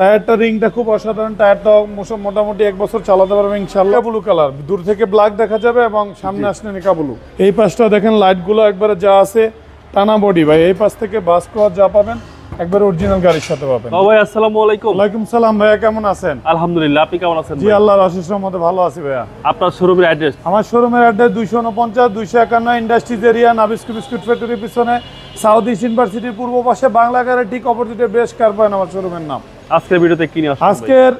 টায়ারটা রিংটা খুব অসাধারণ। টায়ারটা মোটামুটি এক বছর চালাতে পারবে ইনশাল্লাহ ব্লু কালার দূর থেকে ব্ল্যাক দেখা যাবে এবং সামনে আসলে নিকা ব্লু এই পাশটা দেখেন লাইটগুলো একবারে যা আছে টানা বডি ভাই এই পাশ থেকে বাস কোয়ার যা পাবেন একবারে অরিজিনাল গাড়ির সাথে পাবেন। ভাই আসসালামু আলাইকুম। ওয়ালাইকুম সালাম ভাইয়া কেমন আছেন? আলহামদুলিল্লাহ আপনি কেমন আছেন জি? আল্লাহর ভালো আছি ভাইয়া। আপনার শোরুমের অ্যাড্রেস আমার শোরুমের অ্যাড্রেস দুইশো উনপঞ্চাশ দুইশো একান্ন ইন্ডাস্ট্রিজ এরিয়া নাবিস্কু বিস্কুট ফ্যাক্টরির পিছনে সাউথ ইস্ট ইউনিভার্সিটির পূর্ব পাশে বাংলা গাড়ির ঠিক অপোজিটে বেশ কার্বাইন আমার শোরুমের নাম। আজকের ভিডিওতে কি নিয়ে আজকের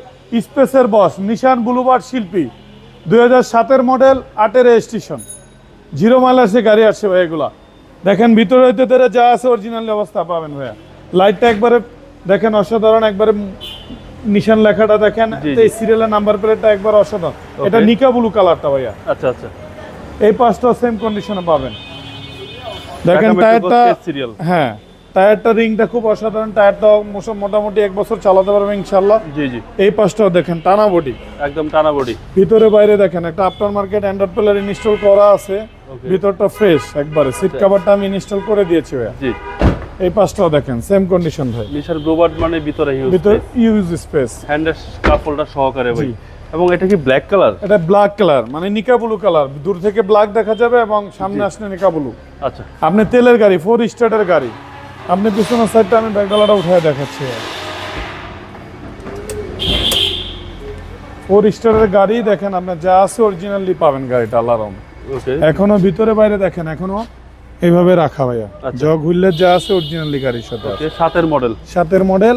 স্পেসের বস নিশান বুলুবার শিল্পী দুই হাজার মডেল আটের রেজিস্ট্রেশন জিরো মাইলাসে গাড়ি আসছে ভাই এগুলা। দেখেন ভিতরে হইতে ধরে যা আছে অরিজিনাল অবস্থা পাবেন ভাইয়া। লাইটটা একবারে দেখেন অসাধারণ। একবারে নিশান লেখাটা দেখেন। এই সিরিয়ালের নাম্বার প্লেটটা একবার অসাধারণ। এটা নিকা ব্লু কালারটা ভাইয়া। আচ্ছা আচ্ছা। এই পাঁচটা সেম কন্ডিশনে পাবেন। দেখেন টায়ারটা সিরিয়াল হ্যাঁ। টায়ারটা রিংটা খুব অসাধারণ। টায়ারটা মোটামুটি এক বছর চালাতে পারবে ইনশাল্লাহ জি জি। এই পাশটাও দেখেন টানা বডি। একদম টানা বডি। ভিতরে বাইরে দেখেন একটা after market Android player install করা আছে। ভিতরটা ফ্রেশ একবারে। সিট কভারটা আমি ইনস্টল করে দিয়েছি ভাইয়া। জি। এই পাশটাও দেখেন সেম কন্ডিশন ভাই। নিশার গ্লোবার্ড মানে ভিতরে হিউজ ভিতর ইউজ স্পেস হ্যান্ডের কাপড়টা সহকারে ভাই। এবং এটা কি ব্ল্যাক কালার এটা ব্ল্যাক কালার মানে নিকা ব্লু কালার দূর থেকে ব্ল্যাক দেখা যাবে এবং সামনে আসলে নিকা ব্লু আচ্ছা। আপনি তেলের গাড়ি ফোর স্টার্টের গাড়ি আপনি পিছনের সাইডটা আমি ব্যাকডালাটা উঠায় দেখাচ্ছি। ফোর স্টারের গাড়ি দেখেন আপনার যা আছে অরিজিনালি পাবেন গাড়িটা। ওকে এখনও ভিতরে বাইরে দেখেন এখনও এইভাবে রাখা ভাইয়া। আচ্ছা। জগ হুইলের যা আছে অরিজিনালি গাড়ির সাথে সাতের মডেল সাতের মডেল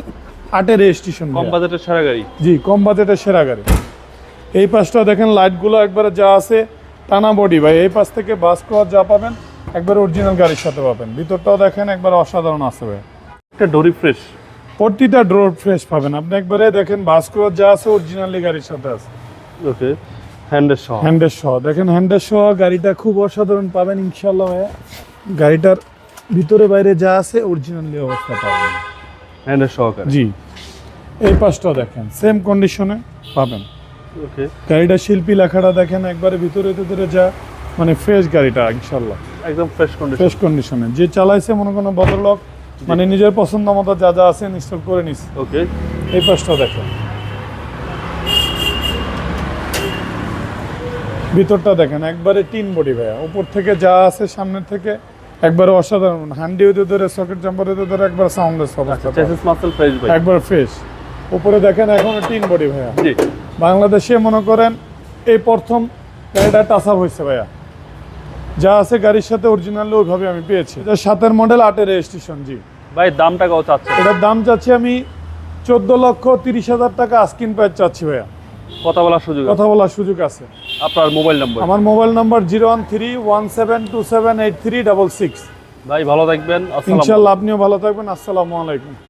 আটের রেজিস্ট্রেশন কম বাজেটের সেরা গাড়ি। জি কম বাজেটের সেরা গাড়ি। এই পাশটা দেখেন লাইটগুলো একবারে যা আছে টানা বডি ভাই। এই পাশ থেকে বাস কোয়ার যা পাবেন একবার অরিজিনাল গাড়ির সাথে পাবেন। ভিতরটাও দেখেন একবার অসাধারণ আছে ভাই। একটা ডোরি ফ্রেশ। প্রতিটা ড্রোর ফ্রেশ পাবেন। আপনি একবারে দেখেন বাস কোয়ার যা আছে অরিজিনালি গাড়ির সাথে আছে। ওকে হ্যান্ডের সহ। হ্যান্ডের সহ। দেখেন হ্যান্ডের সহ গাড়িটা খুব অসাধারণ পাবেন ইনশাল্লাহ ভাইয়া গাড়িটার ভিতরে বাইরে যা আছে অরিজিনালি অবস্থা পাবেন। হ্যান্ডের সহকারে জি। এই পাশটাও দেখেন সেম কন্ডিশনে পাবেন। ওকে। গাড়িটা শিল্পী লেখাটা দেখেন একবারে ভিতরে ভিতরে যা মানে ফ্রেশ গাড়িটা ইনশাল্লাহ একদম ফ্রেশ কন্ডিশন ফ্রেশ কন্ডিশনে যে চালাইছে মনে কোনো বদলক মানে নিজের পছন্দ মতো যা যা আছে ইনস্টল করে নিস ওকে এই পাশটাও দেখেন। ভিতরটা দেখেন একবারে টিন বডি ভাইয়া। উপর থেকে যা আছে সামনের থেকে একবারে অসাধারণ। হ্যান্ডি হতে ধরে সকেট জাম্পার হতে ধরে একবার সাউন্ডলেস অবস্থা একবার ফ্রেশ উপরে দেখেন এখনও টিন বডি ভাইয়া। বাংলাদেশে মনে করেন এই প্রথম গাড়িটা টাচ আপ হয়েছে ভাইয়া। যা আছে গাড়ির সাথে অরিজিনাল ওইভাবে আমি পেয়েছি। এটা সাতের মডেল আটের রেজিস্ট্রেশন জি। ভাই দামটা কত চাচ্ছে এটার দাম চাচ্ছি আমি চোদ্দ লক্ষ তিরিশ হাজার টাকা আস্কিন প্রাইস চাচ্ছি ভাইয়া। কথা বলার সুযোগ কথা বলার সুযোগ আছে। আপনার মোবাইল নাম্বার আমার mobile number zero one three one seven two seven eight three double six. ভাই ভালো থাকবেন। ইনশাল্লাহ আপনিও ভালো থাকবেন। আসসালামু আলাইকুম।